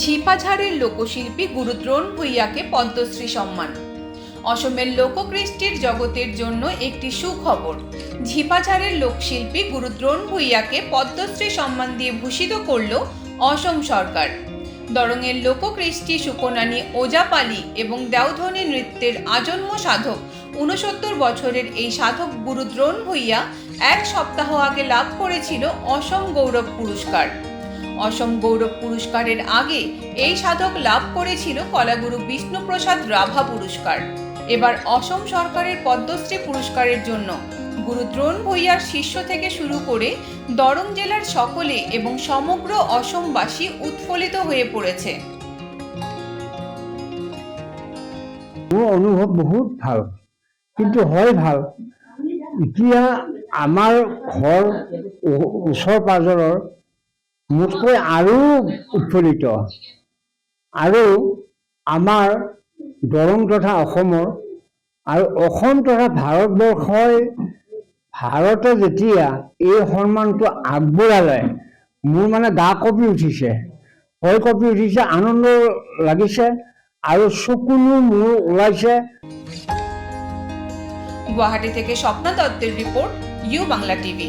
ঝিপাঝাড়ের লোকশিল্পী গুরুদ্রোণ ভূঁইয়াকে পদ্মশ্রী সম্মান। অসমের লোককৃষ্টির জগতের জন্য একটি সুখবর, ঝিপাঝাড়ের লোকশিল্পী গুরুদ্রোণ ভূঁইয়াকে পদ্মশ্রী সম্মান দিয়ে ভূষিত করল অসম সরকার। দরঙের লোককৃষ্টি সুকনানী ওজাপালি এবং দেওধনী নৃত্যের আজন্ম সাধক ঊনসত্তর বছরের এই সাধক গুরুদ্রোণ ভূঁইয়া এক সপ্তাহ আগে লাভ করেছিল অসম গৌরব পুরস্কার। অসম গৌরব পুরস্কারের আগে এই সাধক লাভ করেছিল কলাগুরু বিষ্ণুপ্রসাদ রাভা পুরস্কার। এবার অসম সরকারের পদ্মশ্রী পুরস্কারের জন্য গুরু দ্রোণ ভূঁইয়ার শিষ্য থেকে শুরু করে দরং জেলার সকলে এবং সমগ্র অসমবাসী উৎফুল্লিত হয়ে পড়েছে। মোৰ অনুভৱ বহুত ভালো, কিন্তু হয় ভালো। এতিয়া আমাৰ ঘৰ ওচৰ পাজৰৰ মোতকৈ আৰু উৎফুল্লিত। আৰু আমাৰ দৰং তথা অসমৰ আৰু অসম তথা ভাৰতবৰ্ষই ভাৰতে যেতিয়া এই সন্মানটো আগবঢ়ালে, মোৰ মানে গা কঁপি উঠিছে। ভয় কঁপি উঠিছে, আনন্দ লাগিছে আৰু চকুলো মোৰ ওলাইছে। গুয়াহাটি থেকে স্বপ্না দত্তের report U Bangla TV.